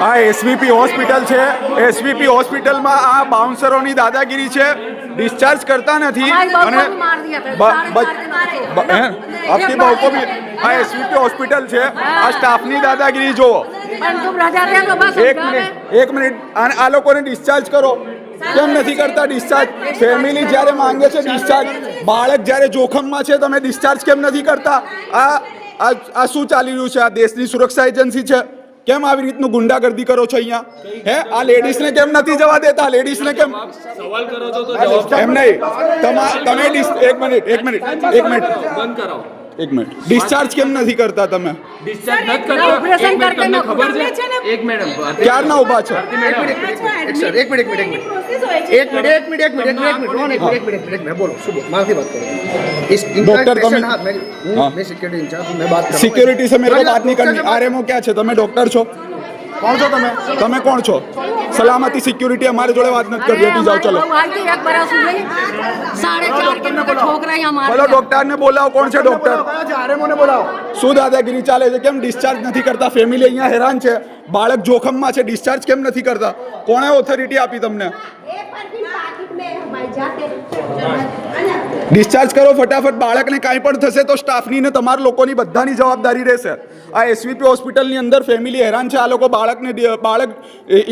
આ SVP hospital છે. SVP હોસ્પિટલમાં આ બાઉન્સરોની દાદાગીરી છે. ડિસ્ચાર્જ કરતા નથી. અને આપની બહુ આ એસવીપી હોસ્પિટલ છે. આ સ્ટાફની દાદાગીરી જુઓ. એક મિનિટ એક મિનિટ. અને આ લોકોને ડિસ્ચાર્જ કરો. કેમ નથી કરતા ડિસ્ચાર્જ ફેમિલી જ્યારે માંગે છે ડિસ્ચાર્જ બાળક જ્યારે જોખમમાં છે તમે ડિસ્ચાર્જ કેમ નથી કરતા? આ આ શું ચાલી રહ્યું છે? આ દેશની સુરક્ષા એજન્સી છે. કેમ આવી રીતનું ગુંડાગર્દી કરો છો અહીંયા? હે? આ લેડીઝને કેમ નથી જવા દેતા? લેડીઝને કેમ? સવાલ કરો છો તો જવાબ એમ નહીં તમા તમે એક મિનિટ એક મિનિટ એક મિનિટ. બંધ કરાવો એક મિનિટ ડિસ્ચાર્જ કેમ નથી કરતા તમે એક મેડમ ક્યારના ઊભા છો એક સિક્યુરિટી ઇન્ચાર્જ મેં બાત આરએમઓ ક્યાં છે તમે ડોક્ટર છો કોણ છો તમે? તમે કોણ છો? સલામતી સિક્યુરિટી અમારી જોડે વાત નથી કરવી જાઓ ચલો. બોલો ડોક્ટર ને બોલાવો. કોણ છે ડોક્ટર શું દાદાગીરી ચાલે છે? કેમ ડિસ્ચાર્જ નથી કરતા? ફેમિલી અહીંયા હેરાન છે. બાળક જોખમમાં છે ડિસ્ચાર્જ કેમ નથી કરતા? કોણે ઓથોરિટી આપી તમને? ડિસ્ચાર્જ કરો ફટાફટ બાળકને કાંઈ પણ થશે તો સ્ટાફની ને તમારા લોકોની બધાની જવાબદારી રહેશે. આ એસવીપી હોસ્પિટલની અંદર ફેમિલી હેરાન છે આ લોકો બાળકને બાળક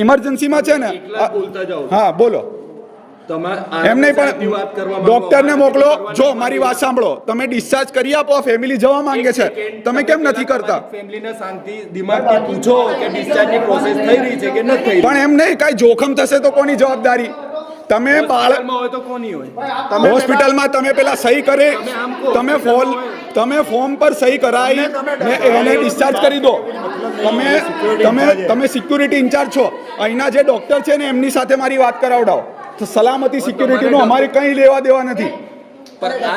ઇમરજન્સીમાં છે ને. હા બોલો. તમે એમ નહીં સાહેબની વાત કરવા પણ. ડોક્ટરને મોકલો. જો મારી વાત સાંભળો. તમે ડિસ્ચાર્જ કરી આપો ફેમિલી જવા માંગે છે. તમે કેમ નથી કરતા? ફેમિલીને શાંતિ દિમાગથી પૂછો કે ડિસ્ચાર્જની પ્રોસેસ થઈ રહી છે કે નથી પણ એમ નહીં કાંઈ જોખમ થશે તો કોની જવાબદારી? તમે બાળક હોસ્પિટલમાં હોય તો કોની હોય? હોસ્પિટલમાં તમે પેલા સહી કરે. તમે ફોલ તમે ફોર્મ પર સહી કરાવી ને એને ડિસ્ચાર્જ કરી દો. તમે તમે તમે સિક્યુરિટી ઇન્ચાર્જ છો. અહીંના જે ડોક્ટર છે ને એમની સાથે મારી વાત કરાવડાવો. તો સલામતી સિક્યુરિટીનું અમારે કંઈ લેવા દેવા નથી.